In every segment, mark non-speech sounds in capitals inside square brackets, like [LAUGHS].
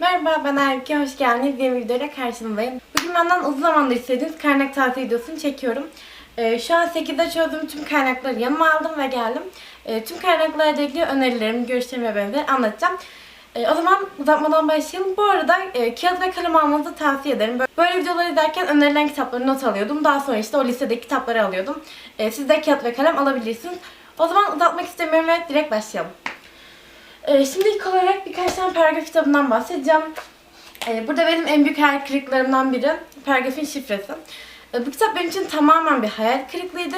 Merhaba ben Aybüke, hoş geldiniz. Yeni bir videoyla karşınızdayım. Bugün benden uzun zamandır istediğiniz kaynak tavsiye videosunu çekiyorum. Ee, şu an 8'de çözdüğüm tüm kaynakları yanıma aldım ve geldim. Ee, tüm kaynaklarla ilgili önerilerimi, görüşlerimi ve benzeri anlatacağım. Ee, o zaman uzatmadan başlayalım. Bu arada e, kağıt ve kalem almanızı tavsiye ederim. Böyle videoları izlerken önerilen kitapları not alıyordum. Daha sonra işte o listedeki kitapları alıyordum. Ee, siz de kağıt ve kalem alabilirsiniz. O zaman uzatmak istemiyorum ve direkt başlayalım. Ee, şimdi ilk olarak birkaç tane paragraf kitabından bahsedeceğim. Ee, burada benim en büyük hayal kırıklarımdan biri Paragrafın Şifresi. Ee, bu kitap benim için tamamen bir hayal kırıklığıydı.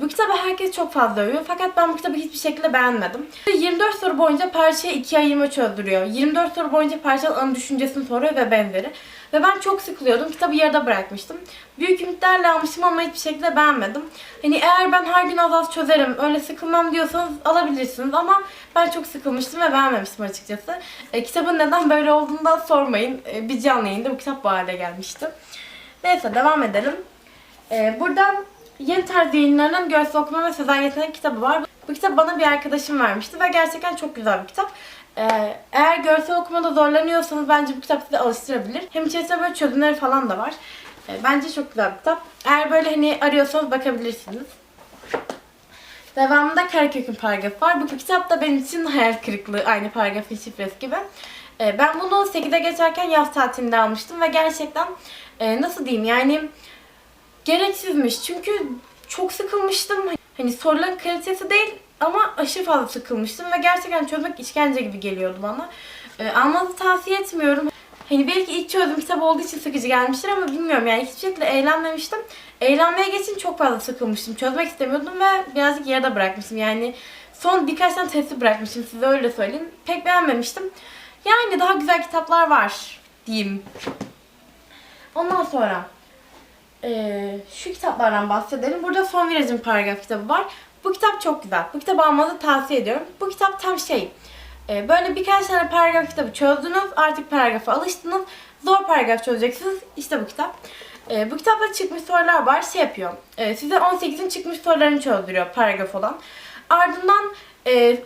Bu kitabı herkes çok fazla övüyor fakat ben bu kitabı hiçbir şekilde beğenmedim. 24 soru boyunca parçayı ikiye ayırma çözdürüyor. 24 soru boyunca parçanın ana düşüncesini soruyor ve benzeri. Ve ben çok sıkılıyordum. Kitabı yarıda bırakmıştım. Büyük ümitlerle almıştım ama hiçbir şekilde beğenmedim. Hani eğer ben her gün az az çözerim, öyle sıkılmam diyorsanız alabilirsiniz ama ben çok sıkılmıştım ve beğenmemiştim açıkçası. E, kitabın neden böyle olduğundan sormayın. E, bir canlı yayında bu kitap bu hale gelmişti. Neyse devam edelim. E, buradan Yeni Tarz yayınlarının Görsel Okuma ve Sözel Yetenek kitabı var. Bu kitap bana bir arkadaşım vermişti ve gerçekten çok güzel bir kitap. Ee, eğer görsel okumada zorlanıyorsanız bence bu kitap sizi alıştırabilir. Hem içerisinde böyle çözümleri falan da var. Ee, bence çok güzel bir kitap. Eğer böyle hani arıyorsanız bakabilirsiniz. Devamında Karakök'ün paragrafı var. Bu kitap da benim için hayal kırıklığı. Aynı paragrafın şifresi gibi. Ee, ben bunu 8'e geçerken yaz tatilinde almıştım ve gerçekten e, nasıl diyeyim yani gereksizmiş. Çünkü çok sıkılmıştım. Hani soruların kalitesi değil ama aşırı fazla sıkılmıştım ve gerçekten çözmek işkence gibi geliyordu bana. Ee, almanızı tavsiye etmiyorum. Hani belki ilk çözdüğüm kitap olduğu için sıkıcı gelmiştir ama bilmiyorum yani hiçbir şekilde eğlenmemiştim. Eğlenmeye geçin çok fazla sıkılmıştım. Çözmek istemiyordum ve birazcık yarıda bırakmıştım. Yani son birkaç tane testi bırakmıştım size öyle söyleyeyim. Pek beğenmemiştim. Yani daha güzel kitaplar var diyeyim. Ondan sonra ee, şu kitaplardan bahsedelim. Burada Son Viraj'ın paragraf kitabı var. Bu kitap çok güzel. Bu kitabı almanızı tavsiye ediyorum. Bu kitap tam şey, e, böyle birkaç tane paragraf kitabı çözdünüz, artık paragrafa alıştınız, zor paragraf çözeceksiniz. İşte bu kitap. E, bu kitapta çıkmış sorular var. Şey yapıyor, e, size 18'in çıkmış sorularını çözdürüyor paragraf olan. Ardından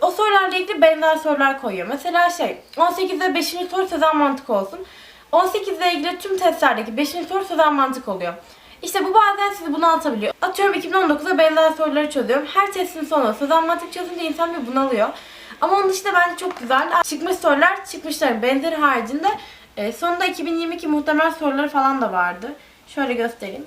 o sorularla ilgili benzer sorular koyuyor. Mesela şey, 18'de 5. soru sözel mantık olsun. 18 ile ilgili tüm testlerdeki 5. soru sözel mantık oluyor. İşte bu bazen sizi bunaltabiliyor. Atıyorum 2019'da benzer soruları çözüyorum. Her testin sonu sözel mantık çözünce insan bir bunalıyor. Ama onun dışında bence çok güzel. Çıkmış sorular çıkmışların benzeri haricinde e, sonunda 2022 muhtemel soruları falan da vardı. Şöyle göstereyim.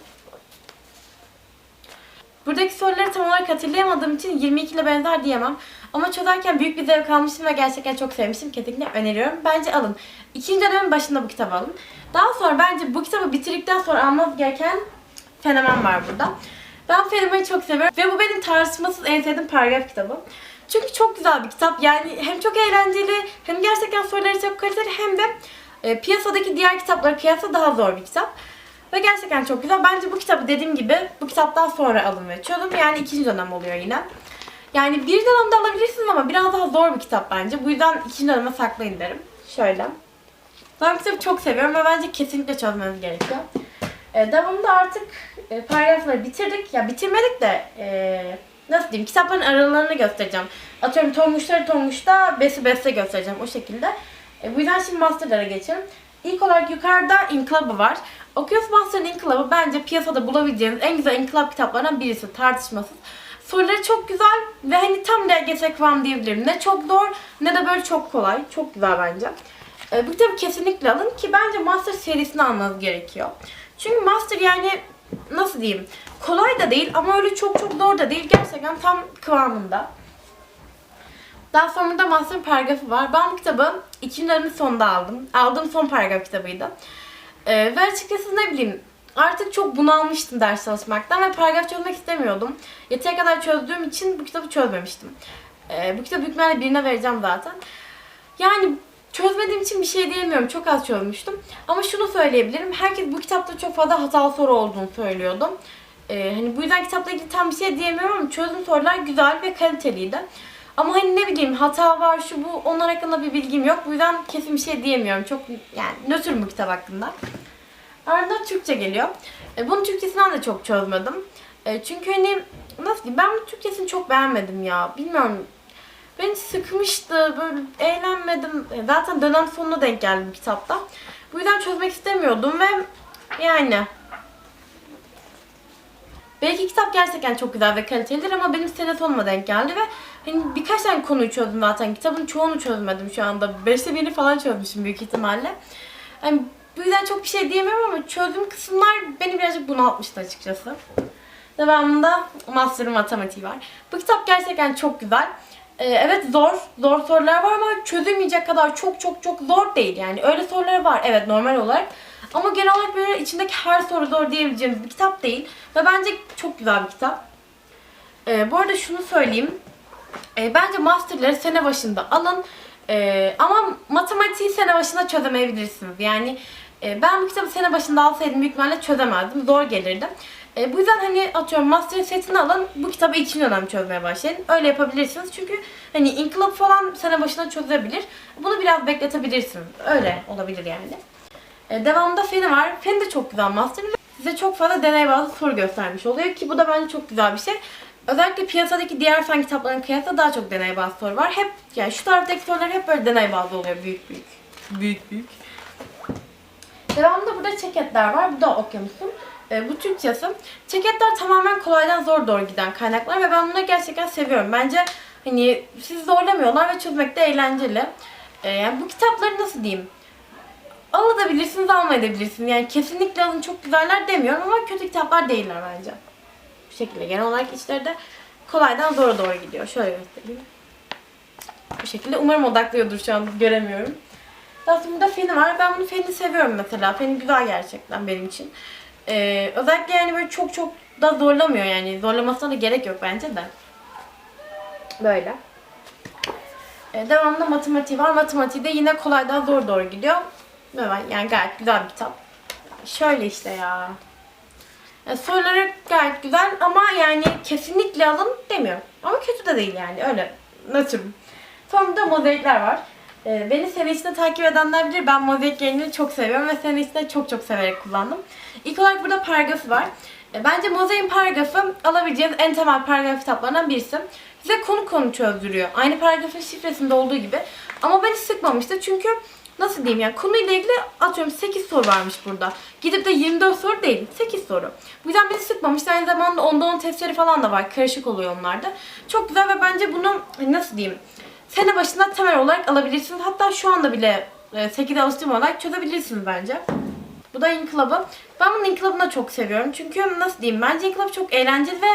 Buradaki soruları tam olarak hatırlayamadığım için 22 ile benzer diyemem. Ama çözerken büyük bir zevk almıştım ve gerçekten çok sevmiştim. Kesinlikle öneriyorum. Bence alın. İkinci dönemin başında bu kitabı alın. Daha sonra bence bu kitabı bitirdikten sonra almanız gereken fenomen var burada. Ben fenomeni çok seviyorum ve bu benim tartışmasız en sevdiğim paragraf kitabı. Çünkü çok güzel bir kitap. Yani hem çok eğlenceli hem gerçekten soruları çok kaliteli hem de e, piyasadaki diğer kitaplara kıyasla daha zor bir kitap. Ve gerçekten çok güzel. Bence bu kitabı dediğim gibi bu kitaptan sonra alın ve çözün. Yani ikinci dönem oluyor yine. Yani bir dönemde alabilirsiniz ama biraz daha zor bir kitap bence. Bu yüzden ikinci döneme saklayın derim. Şöyle. Ben kitabı çok seviyorum ve bence kesinlikle çözmeniz gerekiyor. E, devamında artık e, paragrafları bitirdik. Ya bitirmedik de e, nasıl diyeyim kitapların aralarını göstereceğim. Atıyorum Tonguçları Tonguç'ta, Besi Bes'te göstereceğim o şekilde. E, bu yüzden şimdi Master'lara geçelim. İlk olarak yukarıda İnkılabı var. Okyanus Master'ın İnkılabı bence piyasada bulabileceğiniz en güzel inkılap kitaplarından birisi tartışmasız. Soruları çok güzel ve hani tam LGS kıvam diyebilirim. Ne çok zor ne de böyle çok kolay. Çok güzel bence. E, bu kitabı kesinlikle alın ki bence Master serisini almanız gerekiyor. Çünkü Master yani nasıl diyeyim kolay da değil ama öyle çok çok zor da değil. Gerçekten tam kıvamında. Daha sonra da Master paragrafı var. Ben bu kitabı ikinci sonunda aldım. Aldığım son paragraf kitabıydı. Ee, ve açıkçası ne bileyim artık çok bunalmıştım ders çalışmaktan ve paragraf çözmek istemiyordum. Yeteri kadar çözdüğüm için bu kitabı çözmemiştim. Ee, bu kitabı büyük birine vereceğim zaten. Yani çözmediğim için bir şey diyemiyorum. Çok az çözmüştüm. Ama şunu söyleyebilirim. Herkes bu kitapta çok fazla hatalı soru olduğunu söylüyordu. Ee, hani bu yüzden kitapla ilgili tam bir şey diyemiyorum ama çözdüğüm sorular güzel ve kaliteliydi. Ama hani ne bileyim hata var şu bu onlar hakkında bir bilgim yok. Bu yüzden kesin bir şey diyemiyorum. Çok yani nötrüm bu kitap hakkında. Ardından Türkçe geliyor. E, bunun Türkçesinden de çok çözmedim. E, çünkü hani nasıl diyeyim ben bu Türkçesini çok beğenmedim ya. Bilmiyorum. Beni sıkmıştı. Böyle eğlenmedim. E, Zaten dönem sonuna denk geldim kitapta. Bu yüzden çözmek istemiyordum ve yani Belki kitap gerçekten çok güzel ve kalitelidir ama benim sene sonuma denk geldi ve hani birkaç tane konuyu çözdüm zaten. Kitabın çoğunu çözmedim şu anda. Beşte birini falan çözmüşüm büyük ihtimalle. Hani bu yüzden çok bir şey diyemiyorum ama çözdüğüm kısımlar beni birazcık bunaltmıştı açıkçası. Devamında Master'ın matematiği var. Bu kitap gerçekten çok güzel. Ee, evet zor, zor sorular var ama çözülmeyecek kadar çok çok çok zor değil. Yani öyle sorular var evet normal olarak. Ama genel olarak böyle içindeki her soru zor diyebileceğimiz bir kitap değil. Ve bence çok güzel bir kitap. Ee, bu arada şunu söyleyeyim. Ee, bence masterları sene başında alın. Ee, ama matematiği sene başında çözemeyebilirsiniz. Yani e, ben bu kitabı sene başında alsaydım büyük ihtimalle çözemezdim. Zor gelirdi. E, bu yüzden hani atıyorum master setini alın bu kitabı ikinci dönem çözmeye başlayın. Öyle yapabilirsiniz. Çünkü hani inkılap falan sene başına çözebilir. Bunu biraz bekletebilirsiniz. Öyle olabilir yani. E, devamında Feni var. Feni de çok güzel master ve size çok fazla deney bazlı soru göstermiş oluyor ki bu da bence çok güzel bir şey. Özellikle piyasadaki diğer fen kitaplarının kıyasla daha çok deney bazlı soru var. Hep yani şu taraftaki sorular hep böyle deney bazlı oluyor büyük büyük. Büyük büyük. Devamında burada ceketler var. Bu da okyanusun. E, bu Türkçesi. Ceketler tamamen kolaydan zor doğru giden kaynaklar ve ben bunları gerçekten seviyorum. Bence hani sizi zorlamıyorlar ve çözmek de eğlenceli. E, yani bu kitapları nasıl diyeyim? Alabilirsiniz, almayabilirsiniz. Yani kesinlikle alın çok güzeller demiyorum ama kötü kitaplar değiller bence. Bu şekilde genel olarak içleri de kolaydan zora doğru gidiyor. Şöyle göstereyim. Bu şekilde. Umarım odaklıyordur şu an göremiyorum. Sonra burada feni var. Ben bunu feni seviyorum mesela. Feni güzel gerçekten benim için. Ee, özellikle yani böyle çok çok da zorlamıyor yani. Zorlamasına da gerek yok bence de. Böyle. Ee, devamında matematiği var. Matematiği de yine kolaydan zor doğru gidiyor. Böyle yani gayet güzel bir kitap. Şöyle işte ya. Yani soruları gayet güzel ama yani kesinlikle alın demiyorum. Ama kötü de değil yani öyle. Nötrüm. Sonra da mozaikler var. Ee, beni içinde takip edenler bilir. Ben mozaik yayınını çok seviyorum ve içinde çok çok severek kullandım. İlk olarak burada paragrafı var. Ee, bence mozaiğin paragrafı alabileceğiniz en temel paragraf kitaplarından birisi. Size konu konu çözdürüyor. Aynı paragrafın şifresinde olduğu gibi. Ama beni sıkmamıştı çünkü nasıl diyeyim yani konuyla ilgili atıyorum 8 soru varmış burada. Gidip de 24 soru değil 8 soru. Bu yüzden beni sıkmamıştı. Aynı zamanda onda 10 testleri falan da var. Karışık oluyor onlarda. Çok güzel ve bence bunu nasıl diyeyim sene başında temel olarak alabilirsiniz. Hatta şu anda bile e, 8'e alıştırma olarak çözebilirsiniz bence. Bu da İnkılabı. Ben bunun İnkılabını çok seviyorum. Çünkü nasıl diyeyim bence İnkılap çok eğlenceli ve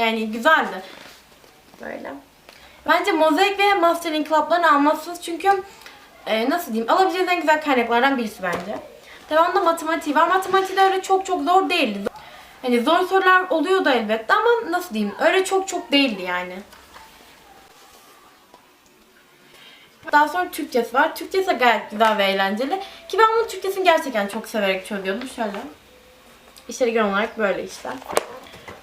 yani güzeldi. Böyle. Bence Mozaik ve Master İnkılaplarını almalısınız. Çünkü e, nasıl diyeyim alabileceğiniz en güzel kaynaklardan birisi bence. Devamında matematiği var. Matematiği de öyle çok çok zor değildi. Hani zor sorular oluyor da elbette ama nasıl diyeyim öyle çok çok değildi yani. Daha sonra Türkçesi var. Türkçesi gayet güzel ve eğlenceli. Ki ben bunun Türkçesini gerçekten çok severek çözüyordum. Şöyle. İçeri genel olarak böyle işte.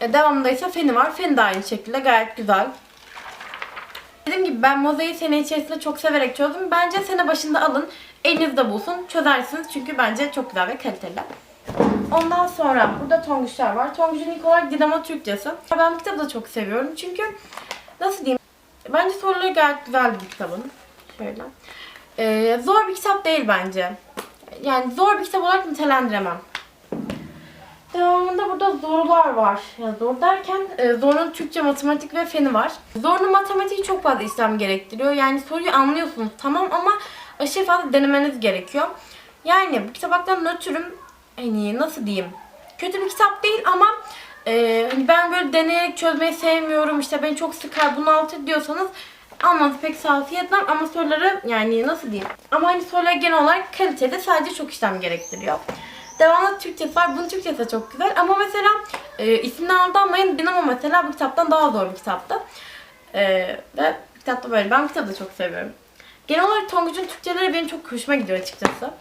E, devamında ise Feni var. Feni de aynı şekilde gayet güzel. Dediğim gibi ben mozaiği sene içerisinde çok severek çözdüm. Bence sene başında alın. Elinizde bulsun. Çözersiniz. Çünkü bence çok güzel ve kaliteli. Ondan sonra burada Tonguçlar var. Tonguç'un ilk olarak Dinamo Türkçesi. Ben bu kitabı da çok seviyorum. Çünkü nasıl diyeyim? Bence soruları gayet güzel bir kitabın. Şöyle. Ee, zor bir kitap değil bence. Yani zor bir kitap olarak nitelendiremem. Devamında burada zorlar var. Ya zor derken e, zorun Türkçe, matematik ve feni var. Zorun matematiği çok fazla işlem gerektiriyor. Yani soruyu anlıyorsunuz tamam ama aşırı fazla denemeniz gerekiyor. Yani bu kitaptan nötrüm hani nasıl diyeyim? Kötü bir kitap değil ama e, hani ben böyle deneyerek çözmeyi sevmiyorum. İşte beni çok sıkar bunaltır diyorsanız almanızı pek tavsiye etmem ama soruları yani nasıl diyeyim? Ama hani sorular genel olarak kalitede sadece çok işlem gerektiriyor. Devamlı Türkçesi var. Bunun Türkçesi de çok güzel. Ama mesela e, isimden aldanmayın. Dinamo mesela bu kitaptan daha zor bir kitaptı. E, ve bu kitap da böyle. Ben kitabı da çok seviyorum. Genel olarak Tonguç'un Türkçeleri benim çok hoşuma gidiyor açıkçası.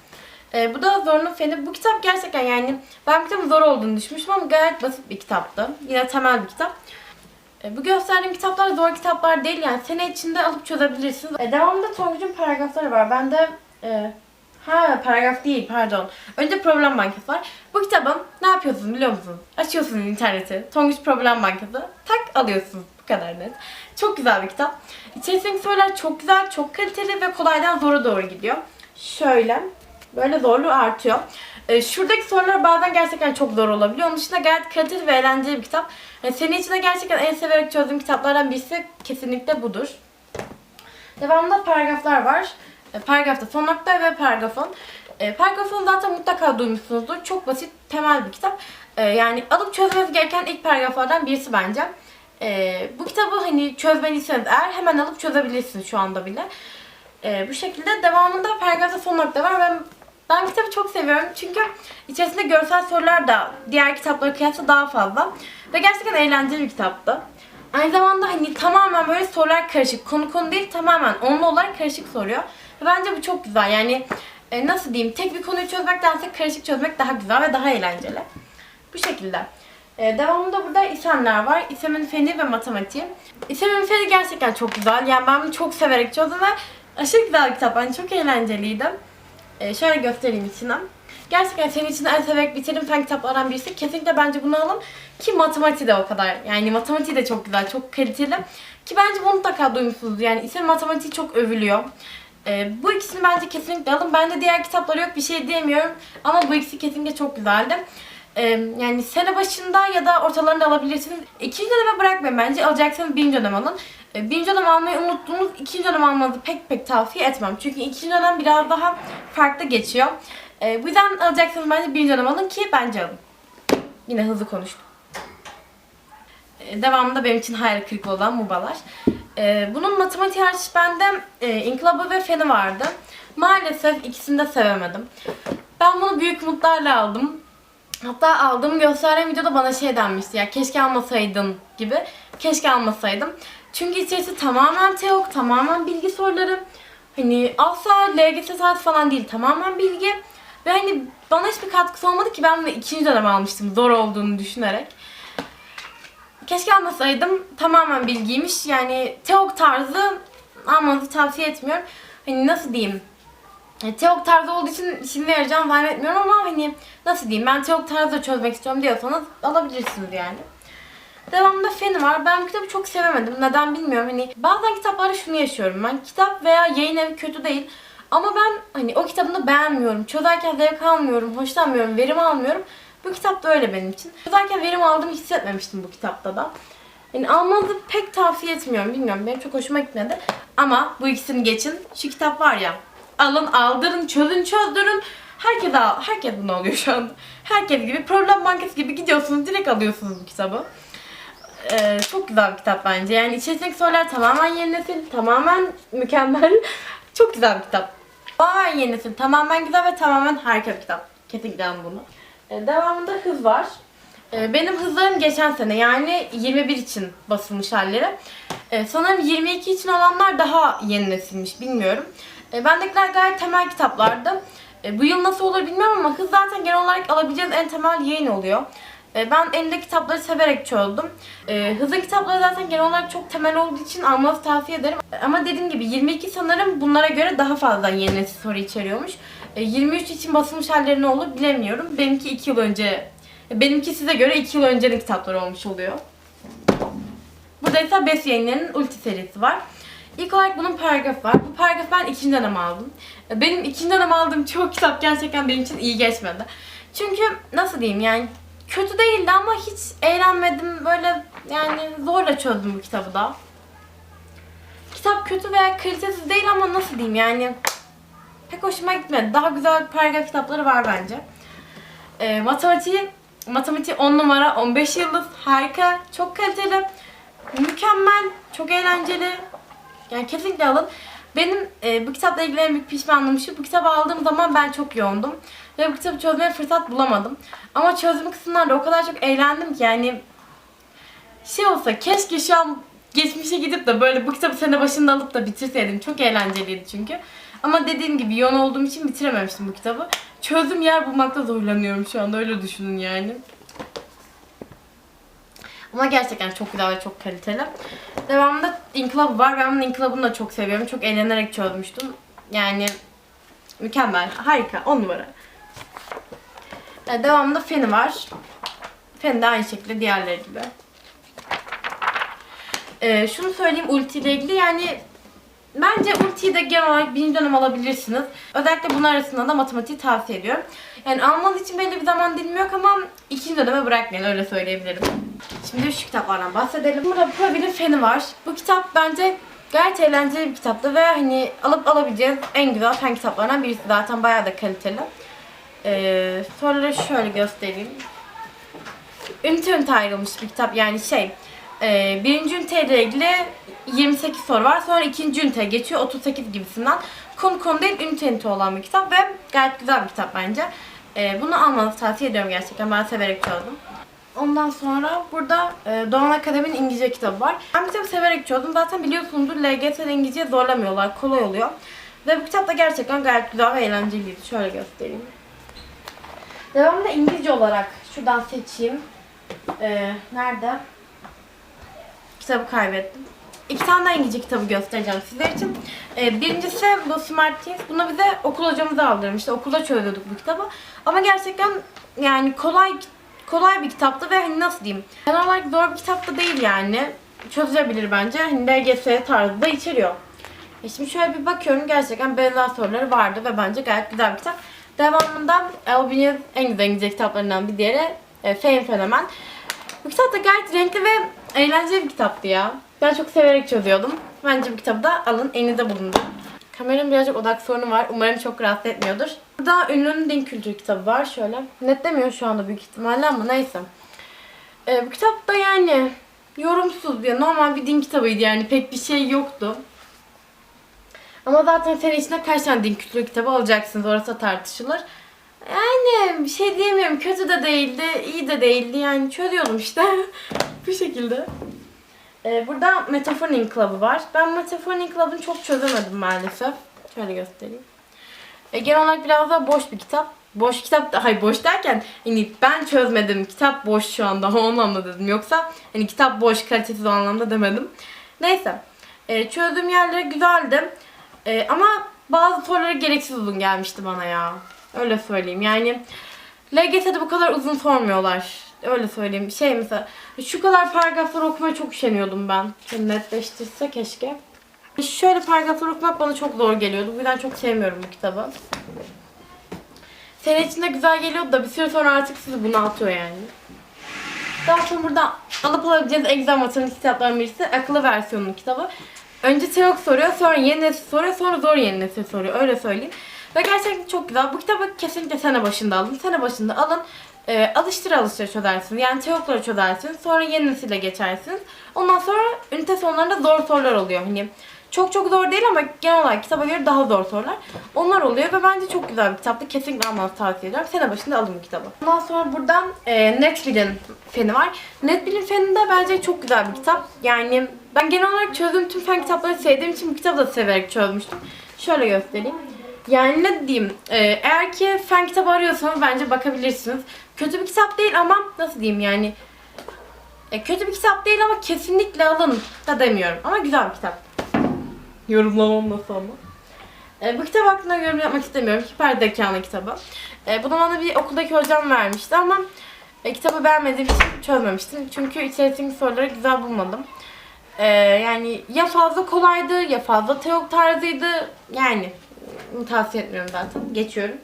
E, bu da Zorunlu Feni. Bu kitap gerçekten yani ben kitabın zor olduğunu düşünmüştüm ama gayet basit bir kitaptı. Yine temel bir kitap. E, bu gösterdiğim kitaplar zor kitaplar değil yani sene içinde alıp çözebilirsiniz. E, devamında Tonguç'un paragrafları var. Ben de e, ha paragraf değil pardon. Önce problem bankası var. Bu kitabın ne yapıyorsunuz biliyor musunuz? Açıyorsunuz interneti. Tonguç problem bankası. Tak alıyorsunuz. Bu kadar net. Çok güzel bir kitap. İçerisindeki sorular çok güzel, çok kaliteli ve kolaydan zora doğru gidiyor. Şöyle. Böyle zorluğu artıyor. Ee, şuradaki sorular bazen gerçekten çok zor olabiliyor. Onun dışında gayet kaliteli ve eğlenceli bir kitap. Yani senin için de gerçekten en severek çözdüğüm kitaplardan birisi kesinlikle budur. Devamında paragraflar var. E, Paragrafta son nokta ve paragrafon. E, zaten mutlaka duymuşsunuzdur. Çok basit, temel bir kitap. E, yani alıp çözmeniz gereken ilk paragraflardan birisi bence. E, bu kitabı hani çözmeliyseniz eğer hemen alıp çözebilirsiniz şu anda bile. E, bu şekilde devamında paragrafta son nokta var. Ben, ben kitabı çok seviyorum çünkü içerisinde görsel sorular da diğer kitaplara kıyasla daha fazla. Ve gerçekten eğlenceli bir kitaptı. Aynı zamanda hani tamamen böyle sorular karışık. Konu konu değil tamamen onlu olarak karışık soruyor. Ve bence bu çok güzel. Yani e, nasıl diyeyim tek bir konuyu çözmektense karışık çözmek daha güzel ve daha eğlenceli. Bu şekilde. E, devamında burada isimler var. İsemin feni ve matematiği. İsemin feni gerçekten çok güzel. Yani ben bunu çok severek çözdüm ve aşırı güzel bir kitap. Yani çok eğlenceliydi. E, şöyle göstereyim içinden. Gerçekten senin için en severek bitirdim fen kitaplardan birisi. Kesinlikle bence bunu alın. Ki matematiği de o kadar. Yani matematiği de çok güzel, çok kaliteli. Ki bence bunu mutlaka duymuşsunuz. Yani ise matematiği çok övülüyor. Ee, bu ikisini bence kesinlikle alın. Bende diğer kitapları yok bir şey diyemiyorum. Ama bu ikisi kesinlikle çok güzeldi. Ee, yani sene başında ya da ortalarında alabilirsiniz. İkinci döneme bırakmayın bence. Alacaksanız birinci dönem alın. Ee, birinci dönem almayı unuttuğunuz ikinci dönem almanızı pek pek tavsiye etmem. Çünkü ikinci dönem biraz daha farklı geçiyor. Ee, bu yüzden alacaksanız bence birinci dönem alın ki bence alın. Yine hızlı konuştum. Ee, devamında benim için hayal kırıklığı olan Mubalar. Ee, bunun matematik hariç bende e, inkılabı ve feni vardı. Maalesef ikisini de sevemedim. Ben bunu büyük umutlarla aldım. Hatta aldığım gösteren videoda bana şey denmişti ya keşke almasaydın gibi. Keşke almasaydım. Çünkü içerisi tamamen teok, tamamen bilgi soruları. Hani asla LGS saat falan değil, tamamen bilgi. Ve hani bana hiçbir katkısı olmadı ki ben bunu ikinci dönem almıştım zor olduğunu düşünerek. Keşke almasaydım. Tamamen bilgiymiş. Yani teok tarzı almanızı tavsiye etmiyorum. Hani nasıl diyeyim? Yani teok tarzı olduğu için işime yarayacağını zannetmiyorum ama hani nasıl diyeyim ben teok tarzı çözmek istiyorum diyorsanız alabilirsiniz yani. Devamında fen var. Ben bu kitabı çok sevemedim. Neden bilmiyorum. Hani bazen kitaplarda şunu yaşıyorum ben. Kitap veya yayın evi kötü değil. Ama ben hani o kitabını beğenmiyorum. Çözerken zevk almıyorum, hoşlanmıyorum, verim almıyorum. Bu kitap da öyle benim için. Çözerken verim aldığımı hissetmemiştim bu kitapta da. Yani almanızı pek tavsiye etmiyorum. Bilmiyorum benim çok hoşuma gitmedi. Ama bu ikisini geçin. Şu kitap var ya. Alın, aldırın, çözün, çözdürün. Herkes al, herkes bunu alıyor şu anda. Herkes gibi problem bankası gibi gidiyorsunuz direkt alıyorsunuz bu kitabı. Ee, çok güzel bir kitap bence. Yani içerisindeki sorular tamamen yeni nesil, tamamen mükemmel. [LAUGHS] çok güzel bir kitap. Tamamen yeni nesil, tamamen güzel ve tamamen harika bir kitap. Kesinlikle bunu. Ee, devamında hız var. Ee, benim hızlarım geçen sene yani 21 için basılmış halleri. Ee, sanırım 22 için olanlar daha yeni nesilmiş bilmiyorum. Ee, bendekiler gayet temel kitaplardı. Ee, bu yıl nasıl olur bilmiyorum ama hız zaten genel olarak alabileceğiniz en temel yayın oluyor. Ee, ben elimde kitapları severek çözdüm. Ee, hızın kitapları zaten genel olarak çok temel olduğu için almanızı tavsiye ederim. Ama dediğim gibi 22 sanırım bunlara göre daha fazla yeni nesil soru içeriyormuş. Ee, 23 için basılmış halleri ne olur bilemiyorum. Benimki 2 yıl önce, benimki size göre 2 yıl öncenin kitapları olmuş oluyor. Burada ise BES yayınlarının Ulti serisi var. İlk olarak bunun paragrafı var. Bu paragrafı ben ikinci dönem aldım. Benim ikinci dönem aldığım çoğu kitap gerçekten benim için iyi geçmedi. Çünkü nasıl diyeyim yani kötü değildi ama hiç eğlenmedim. Böyle yani zorla çözdüm bu kitabı da. Kitap kötü veya kalitesiz değil ama nasıl diyeyim yani pek hoşuma gitmedi. Daha güzel paragraf kitapları var bence. E, matematiği, matematiği 10 numara, 15 yıldız, harika, çok kaliteli, mükemmel, çok eğlenceli. Yani kesinlikle alın. Benim e, bu kitapla ilgili en büyük pişmanlığım şu, bu kitabı aldığım zaman ben çok yoğundum. Ve bu kitabı çözmeye fırsat bulamadım. Ama çözüm kısımlarda o kadar çok eğlendim ki yani şey olsa keşke şu an geçmişe gidip de böyle bu kitabı sene başında alıp da bitirseydim. Çok eğlenceliydi çünkü. Ama dediğim gibi yoğun olduğum için bitirememiştim bu kitabı. Çözüm yer bulmakta zorlanıyorum şu anda öyle düşünün yani. Ama gerçekten çok güzel ve çok kaliteli. Devamında inkılabı var. Ben bunun da çok seviyorum. Çok eğlenerek çözmüştüm. Yani mükemmel, harika, on numara. Ee, Devamında feni var. Fen de aynı şekilde diğerleri gibi. Ee, şunu söyleyeyim Ulti ile ilgili yani bence Ulti'yi de genel olarak birinci dönem alabilirsiniz. Özellikle bunun arasında da matematiği tavsiye ediyorum. Yani almanız için belli bir zaman dilimi yok ama ikinci döneme bırakmayın öyle söyleyebilirim. Şimdi şu kitaplardan bahsedelim. Burada Purabil'in Feni var. Bu kitap bence gayet eğlenceli bir kitaptı ve hani alıp alabileceğiniz en güzel fen kitaplarından birisi. Zaten bayağı da kaliteli. Ee, soruları şöyle göstereyim. Ünite ünite ayrılmış bir kitap yani şey e, birinci üniteyle ilgili 28 soru var sonra ikinci ünite geçiyor 38 gibisinden konu konu değil ünite ünite olan bir kitap ve gayet güzel bir kitap bence. E, bunu almanızı tavsiye ediyorum gerçekten ben severek çözdüm. Ondan sonra burada e, Doğan Akademi'nin İngilizce kitabı var. Ben kitabı severek çözdüm. Zaten biliyorsunuzdur LGS'de İngilizce zorlamıyorlar. Kolay oluyor. Ve bu kitap da gerçekten gayet güzel ve eğlenceliydi. Şöyle göstereyim. Devamında İngilizce olarak şuradan seçeyim. Ee, nerede? Kitabı kaybettim. İki tane daha İngilizce kitabı göstereceğim sizler için. Ee, birincisi bu Smart Teens. Bunu bize okul hocamız aldırmıştı. Okulda çözüyorduk bu kitabı. Ama gerçekten yani kolay kolay bir kitaptı ve hani nasıl diyeyim. Genel olarak zor bir kitap değil yani. Çözülebilir bence. Hani LGS tarzı da içeriyor. E şimdi şöyle bir bakıyorum gerçekten benzer soruları vardı ve bence gayet güzel bir kitap. Devamında Albin'in en güzel İngilizce kitaplarından bir diğeri e, Fame Fenomen. Bu kitap da gayet renkli ve eğlenceli bir kitaptı ya. Ben çok severek çözüyordum. Bence bu kitabı da alın, elinizde bulundur. Kameranın birazcık odak sorunu var. Umarım çok rahatsız etmiyordur. Burada ünlünün din kültürü kitabı var şöyle. Netlemiyor şu anda büyük ihtimalle ama neyse. E, bu kitap da yani yorumsuz ya normal bir din kitabıydı yani pek bir şey yoktu. Ama zaten sene içinde kaç tane din kültürü kitabı alacaksınız orası tartışılır. Yani bir şey diyemiyorum. Kötü de değildi, iyi de değildi. Yani çözüyordum işte. [LAUGHS] Bu şekilde. Ee, burada Metaphorning Club'ı var. Ben Metaphorning Club'ını çok çözemedim maalesef. Şöyle göstereyim. Ee, genel olarak biraz daha boş bir kitap. Boş kitap da, hayır boş derken hani ben çözmedim. Kitap boş şu anda [LAUGHS] o anlamda dedim. Yoksa hani kitap boş, kalitesiz o anlamda demedim. Neyse. Ee, çözdüğüm yerleri güzeldi. Ee, ama bazı soruları gereksiz uzun gelmişti bana ya. Öyle söyleyeyim. Yani LGS'de bu kadar uzun sormuyorlar. Öyle söyleyeyim. Şey mesela şu kadar paragrafları okumaya çok üşeniyordum ben. Şöyle netleştirse keşke. Şöyle paragrafları okumak bana çok zor geliyordu. Bu yüzden çok sevmiyorum bu kitabı. Senin için de güzel geliyordu da bir süre sonra artık sizi bunaltıyor yani. Daha sonra burada alıp alabileceğiniz güzel matematik kitaplarından birisi akıllı versiyonunun kitabı. Önce teok soruyor, sonra yeni nesil soruyor, sonra zor yeni nesil soruyor. Öyle söyleyeyim. Ve gerçekten çok güzel. Bu kitabı kesinlikle sene başında alın. Sene başında alın. E, alıştıra alıştıra çözersiniz. Yani teokları çözersiniz. Sonra yeni nesile geçersiniz. Ondan sonra ünite sonlarında zor sorular oluyor. Hani çok çok zor değil ama genel olarak kitaba göre daha zor sorular. Onlar oluyor ve bence çok güzel bir kitaptı. Kesinlikle almanızı tavsiye ediyorum. Sene başında alın bu kitabı. Ondan sonra buradan e, Netbil'in feni var. Netbil'in feni de bence çok güzel bir kitap. Yani ben genel olarak çözdüğüm tüm fen kitapları sevdiğim için bu kitabı da severek çözmüştüm. Şöyle göstereyim. Yani ne diyeyim, e, eğer ki fen kitabı arıyorsanız bence bakabilirsiniz. Kötü bir kitap değil ama nasıl diyeyim yani e, kötü bir kitap değil ama kesinlikle alın da demiyorum. Ama güzel bir kitap. Yorumlamam nasıl ama. E, bu kitap hakkında yorum yapmak istemiyorum. Hiper zekalı kitabı. E, bunu bana bir okuldaki hocam vermişti ama e, kitabı beğenmediğim için çözmemiştim. Çünkü içerisindeki soruları güzel bulmadım. E, yani ya fazla kolaydı ya fazla teok tarzıydı. Yani tavsiye etmiyorum zaten. Geçiyorum.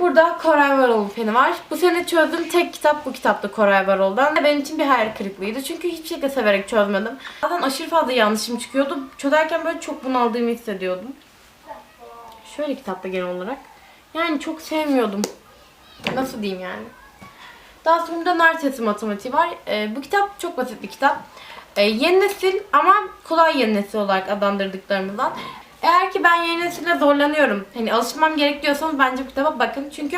Burada Koray Varol'un feni var. Bu sene çözdüğüm tek kitap bu kitapta Koray Varol'dan. Benim için bir hayal kırıklığıydı. Çünkü hiçbir şekilde severek çözmedim. Zaten aşırı fazla yanlışım çıkıyordu. Çözerken böyle çok bunaldığımı hissediyordum. Şöyle kitapta genel olarak. Yani çok sevmiyordum. Nasıl diyeyım yani. Daha sonra da nar sesi matematiği var. Ee, bu kitap çok basit bir kitap. Ee, yeni nesil ama kolay yeni nesil olarak adlandırdıklarımızdan. Eğer ki ben yeni nesille zorlanıyorum, hani alışmam gerek diyorsanız bence bu kitaba bakın. Çünkü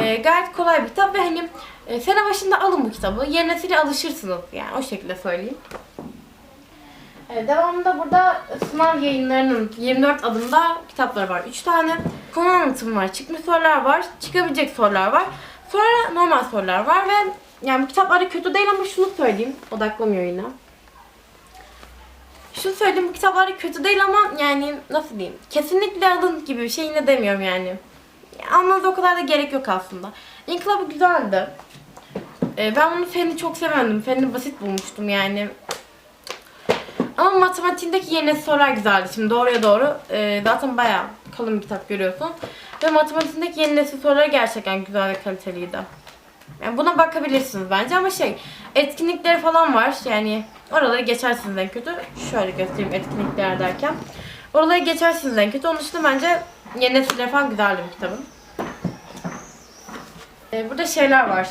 e, gayet kolay bir kitap ve hani e, sene başında alın bu kitabı. Yeni nesile alışırsınız yani o şekilde söyleyeyim. E, devamında burada sınav yayınlarının 24 adımda kitapları var. 3 tane konu anlatımı var, çıkmış sorular var, çıkabilecek sorular var. Sonra normal sorular var ve yani bu kitapları kötü değil ama şunu söyleyeyim. Odaklamıyor yine. Şunu söyleyeyim bu kitaplar kötü değil ama yani nasıl diyeyim kesinlikle alın gibi bir şey yine demiyorum yani. Almanıza o kadar da gerek yok aslında. İnkılabı güzeldi. Ee, ben bunu feni çok sevendim. Feni basit bulmuştum yani. Ama matematiğindeki yeni sorular güzeldi. Şimdi doğruya doğru e, zaten bayağı kalın bir kitap görüyorsun. Ve matematiğindeki yeni nesil soruları gerçekten güzel ve kaliteliydi. Yani buna bakabilirsiniz bence ama şey etkinlikleri falan var. Yani oraları geçersiniz en kötü. Şöyle göstereyim etkinlikler derken. Oraları geçersiniz en kötü. Onun dışında bence yeni nesiller falan güzeldi bu kitabın. Ee, burada şeyler var.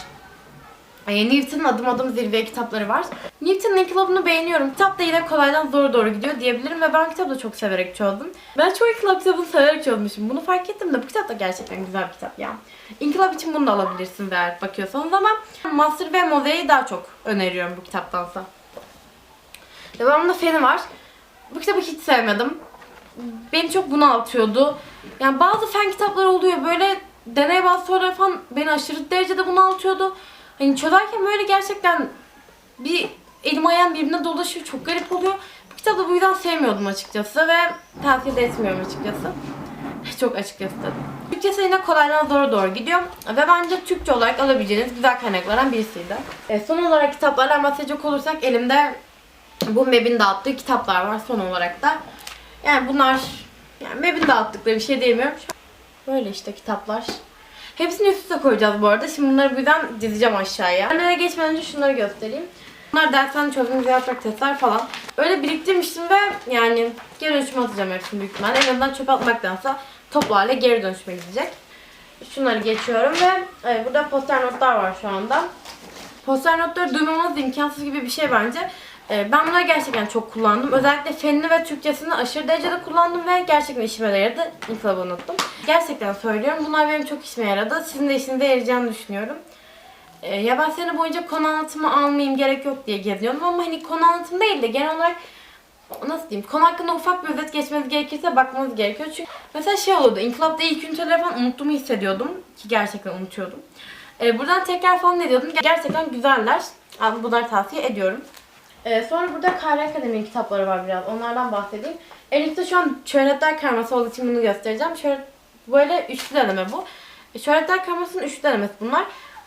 Ee, Newton'un adım adım zirveye kitapları var. Newton'un inkılabını beğeniyorum. Kitap da yine kolaydan zora doğru gidiyor diyebilirim ve ben kitabı da çok severek çözdüm. Ben çoğu inkılap kitabını severek çözmüşüm. Bunu fark ettim de bu kitap da gerçekten güzel bir kitap ya. İnkılap için bunu da alabilirsiniz eğer bakıyorsanız ama Master ve Moze'yi daha çok öneriyorum bu kitaptansa. Devamında Feni var. Bu kitabı hiç sevmedim. Beni çok bunaltıyordu. Yani bazı fen kitapları oluyor böyle deney bazı sorular falan beni aşırı derecede bunaltıyordu. Hani çözerken böyle gerçekten bir elim ayağım birbirine dolaşıyor. Çok garip oluyor. Bu kitabı bu yüzden sevmiyordum açıkçası ve tavsiye de etmiyorum açıkçası. [LAUGHS] Çok açıkçası. Türkçesi yine kolaydan zora doğru gidiyor ve bence Türkçe olarak alabileceğiniz güzel kaynaklardan birisiydi. E, son olarak kitaplardan bahsedecek olursak elimde bu MEB'in dağıttığı kitaplar var son olarak da. Yani bunlar yani MEB'in dağıttıkları bir şey diyemiyorum. Böyle işte kitaplar. Hepsini üst üste koyacağız bu arada. Şimdi bunları birden dizeceğim aşağıya. Nereye geçmeden önce şunları göstereyim. Bunlar dersten çözüm yaprak testler falan. Öyle biriktirmiştim ve yani geri dönüşüme atacağım hepsini büyük ihtimalle. En azından çöpe atmaktansa toplu hale geri dönüşüme gidecek. Şunları geçiyorum ve evet, burada poster notlar var şu anda. Poster notları duymamanız imkansız gibi bir şey bence. Ee, Ben bunları gerçekten çok kullandım. Özellikle fenini ve Türkçesini aşırı derecede kullandım ve gerçekten işime de yaradı. İnkılabı unuttum. Gerçekten söylüyorum. Bunlar benim çok işime yaradı. Sizin de işinize yarayacağını düşünüyorum. Ee, Ya ben sene boyunca konu anlatımı almayayım gerek yok diye geziyordum ama hani konu anlatım değil de genel olarak nasıl diyeyim konu hakkında ufak bir özet geçmeniz gerekirse bakmanız gerekiyor. Çünkü mesela şey olurdu. İnkılapta ilk üniteleri falan unuttuğumu hissediyordum. Ki gerçekten unutuyordum. Ee, buradan tekrar falan ne diyordum. Gerçekten güzeller. Abi bunları tavsiye ediyorum. Ee, sonra burada Kahve Akademi'nin kitapları var biraz. Onlardan bahsedeyim. Elimde şu an şöhretler karması olduğu için bunu göstereceğim. Şöyle böyle üçlü deneme bu. E, Şöhretler karmasının üçlü denemesi bunlar.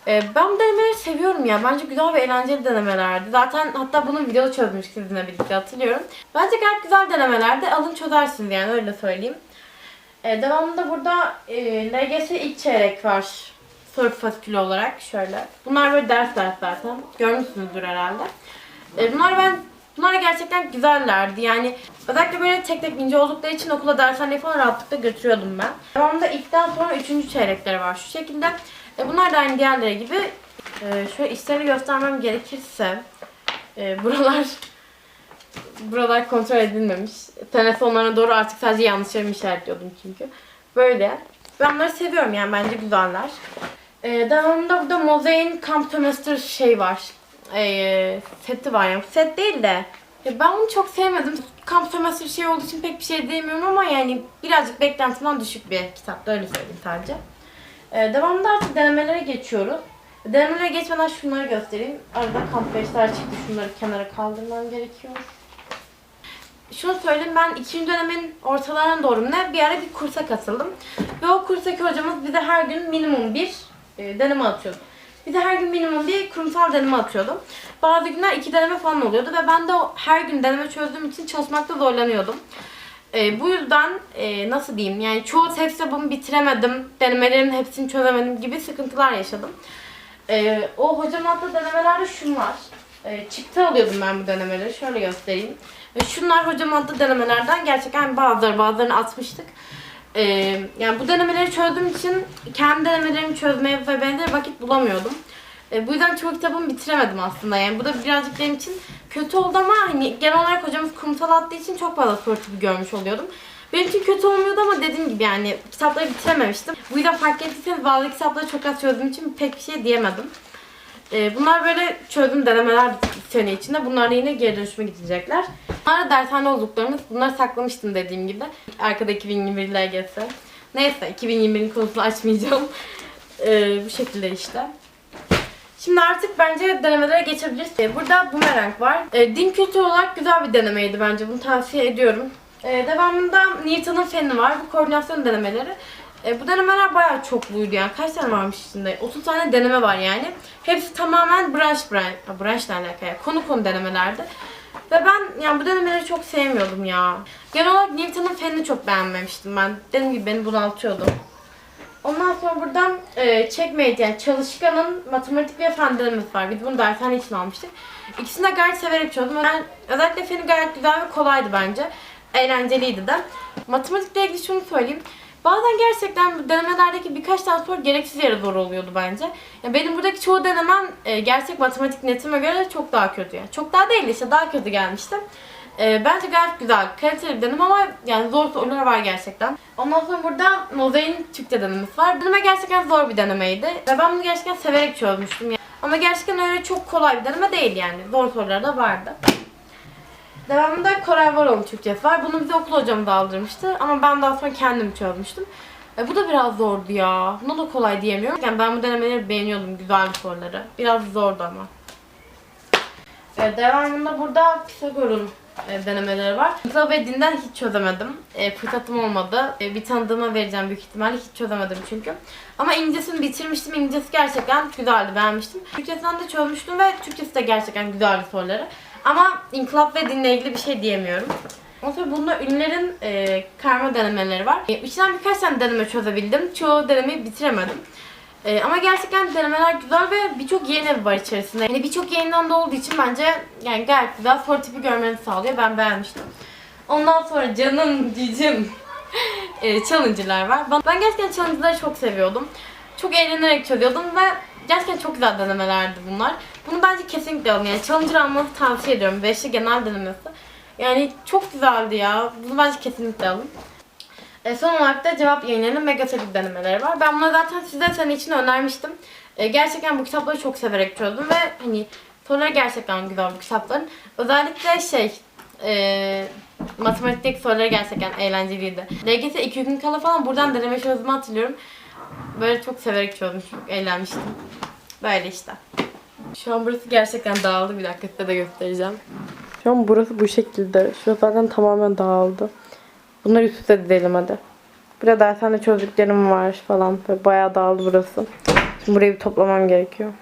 Ee, ben bu denemeleri seviyorum ya. Bence güzel ve eğlenceli denemelerdi. Zaten hatta bunun videoda çözmüştük sizinle birlikte hatırlıyorum. Bence gayet güzel denemelerdi. Alın çözersiniz yani öyle söyleyeyim. Ee, devamında burada e, LGS ilk çeyrek var. Soru fasikülü olarak şöyle. Bunlar böyle ders ders zaten. Görmüşsünüzdür herhalde. E, bunlar ben bunlar gerçekten güzellerdi. Yani özellikle böyle tek tek ince oldukları için okula dershaneye falan rahatlıkla götürüyordum ben. Devamında ilkten sonra üçüncü çeyrekleri var şu şekilde. E, bunlar da aynı diğerleri gibi. E, şöyle işleri göstermem gerekirse e, buralar [LAUGHS] buralar kontrol edilmemiş. Sene sonlarına doğru artık sadece yanlışlarımı işaretliyordum çünkü. Böyle. Ben bunları seviyorum yani bence güzeller. Ee, devamında burada Mosaic Camp Semester şey var. Ee, seti var yani. Set değil de. ya ben bunu çok sevmedim. Camp Semester şey olduğu için pek bir şey diyemiyorum ama yani birazcık beklentimden düşük bir kitapta öyle söyleyeyim sadece. Ee, devamında artık denemelere geçiyoruz. Denemelere geçmeden şunları göstereyim. Arada kamp beşler çıktı. Şunları kenara kaldırmam gerekiyor. Şunu söyleyeyim ben ikinci dönemin ortalarına doğru ne bir ara bir kursa katıldım. Ve o kurstaki hocamız bize her gün minimum bir e, deneme atıyordu. Bize her gün minimum bir kurumsal deneme atıyordu. Bazı günler iki deneme falan oluyordu ve ben de her gün deneme çözdüğüm için çalışmakta zorlanıyordum. E, bu yüzden e, nasıl diyeyim yani çoğu test kitabımı bitiremedim, denemelerin hepsini çözemedim gibi sıkıntılar yaşadım. E, o hocam attığı denemelerde şunlar. E, çıktı alıyordum ben bu denemeleri. Şöyle göstereyim. Ve şunlar hocam adlı denemelerden gerçekten bazıları bazılarını atmıştık. E, yani bu denemeleri çözdüğüm için kendi denemelerimi çözmeye ve benzeri vakit bulamıyordum. E, bu yüzden çoğu kitabımı bitiremedim aslında. Yani bu da birazcık benim için kötü oldu ama hani genel olarak hocamız kurumsal attığı için çok fazla soru tipi görmüş oluyordum. Benim için kötü olmuyordu ama dediğim gibi yani kitapları bitirememiştim. Bu yüzden fark ettiyseniz bazı kitapları çok az çözdüğüm için pek bir şey diyemedim. Ee, bunlar böyle çözdüğüm denemeler sene içinde. Bunlar da yine geri dönüşüme gidecekler. Bunlar da dershane olduklarımız. Bunları saklamıştım dediğim gibi. Arkada 2021 LGS. Neyse 2021'in konusunu açmayacağım. Ee, bu şekilde işte. Şimdi artık bence denemelere geçebiliriz. Ee, Burada bumerang var. Ee, din kültürü olarak güzel bir denemeydi bence. Bunu tavsiye ediyorum. Ee, devamında Newton'un feni var. Bu koordinasyon denemeleri. E, bu denemeler bayağı çokluydu yani. Kaç tane varmış içinde? 30 tane deneme var yani. Hepsi tamamen branş branş, branşla alakalı. Yani konu konu denemelerdi. Ve ben yani bu denemeleri çok sevmiyordum ya. Genel olarak Newton'un fenini çok beğenmemiştim ben. Dediğim gibi beni bunaltıyordu. Ondan sonra buradan e, checkmate yani çalışkanın matematik ve fen denemesi var. Biz bunu dershane için almıştık. İkisini de gayet severek çözdüm. Ben, özellikle feni gayet güzel ve kolaydı bence. Eğlenceliydi de. Matematikle ilgili şunu söyleyeyim. Bazen gerçekten denemelerdeki birkaç tane soru gereksiz yere zor oluyordu bence. Ya benim buradaki çoğu denemem e, gerçek matematik netime göre çok daha kötü. Yani. Çok daha değil işte daha kötü gelmişti. E, bence gayet güzel, kaliteli bir denem ama yani zor sorular var gerçekten. Ondan sonra burada Mozai'nin Türkçe denemesi var. Deneme gerçekten zor bir denemeydi. Ve ben bunu gerçekten severek çözmüştüm. Yani. Ama gerçekten öyle çok kolay bir deneme değil yani. Zor sorular da vardı. Devamında Koray Varol Türkçesi var. Bunu bize okul hocamız aldırmıştı. Ama ben daha sonra kendim çözmüştüm. E, bu da biraz zordu ya. Buna da kolay diyemiyorum. Yani ben bu denemeleri beğeniyordum. Güzel soruları. Biraz zordu ama. E, devamında burada Pisagor'un e, denemeleri var. Fıkra ve dinden hiç çözemedim. E, fırsatım olmadı. E, bir tanıdığıma vereceğim büyük ihtimalle. Hiç çözemedim çünkü. Ama İngilizcesini bitirmiştim. İngilizcesi gerçekten güzeldi. Beğenmiştim. Türkçesinden de çözmüştüm ve Türkçesi de gerçekten güzeldi soruları. Ama inkılap ve dinle ilgili bir şey diyemiyorum. Ondan sonra bunda ünlülerin e, karma denemeleri var. E, içinden birkaç tane deneme çözebildim. Çoğu denemeyi bitiremedim. E, ama gerçekten denemeler güzel ve birçok ev var içerisinde. Yani birçok yayından da olduğu için bence yani gayet güzel soru tipi görmenizi sağlıyor. Ben beğenmiştim. Ondan sonra canım cicim [LAUGHS] e, challenger'lar var. Ben, ben gerçekten challenger'ları çok seviyordum. Çok eğlenerek çözüyordum ve gerçekten çok güzel denemelerdi bunlar. Bunu bence kesinlikle alın. Yani challenger almanızı tavsiye ediyorum. Beşli genel denemesi. Yani çok güzeldi ya. Bunu bence kesinlikle alın. E, son olarak da cevap yayınlarının megasolik denemeleri var. Ben bunu zaten size sene için önermiştim. E, gerçekten bu kitapları çok severek çözdüm ve hani soruları gerçekten güzel bu kitapların. Özellikle şey e, matematikteki soruları gerçekten eğlenceliydi. LGS 2 gün kala falan buradan deneme çözümü hatırlıyorum. Böyle çok severek çözdüm. Eğlenmiştim. Böyle işte. Şu an burası gerçekten dağıldı. Bir dakika size de göstereceğim. Şu an burası bu şekilde. Şu zaten tamamen dağıldı. Bunları üst üste dizelim hadi. Burada dershane çözdüklerim var falan. Böyle bayağı dağıldı burası. Şimdi burayı bir toplamam gerekiyor.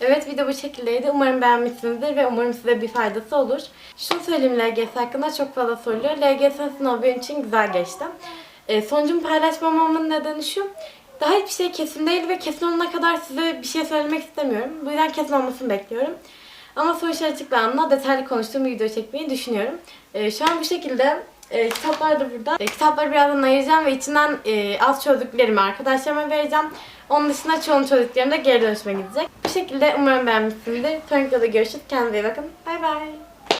Evet video bu şekildeydi. Umarım beğenmişsinizdir ve umarım size bir faydası olur. Şunu söyleyeyim LGS hakkında çok fazla soruluyor. LGS sınavı benim için güzel geçti. E, sonucumu paylaşmamamın nedeni şu. Daha hiçbir şey kesin değil ve kesin olana kadar size bir şey söylemek istemiyorum. Bu yüzden kesin olmasını bekliyorum. Ama sonuçlar açıklandığında detaylı konuştuğum bir video çekmeyi düşünüyorum. E, şu an bu şekilde e, kitaplar da burada. E, kitapları birazdan ayıracağım ve içinden e, az çözdüklerimi arkadaşlarıma vereceğim. Onun dışında çoğunu çözdüklerim de geri dönüşüme gidecek. Bu şekilde umarım beğenmişsinizdir. Sonraki videoda görüşürüz. Kendinize iyi bakın. Bay bay.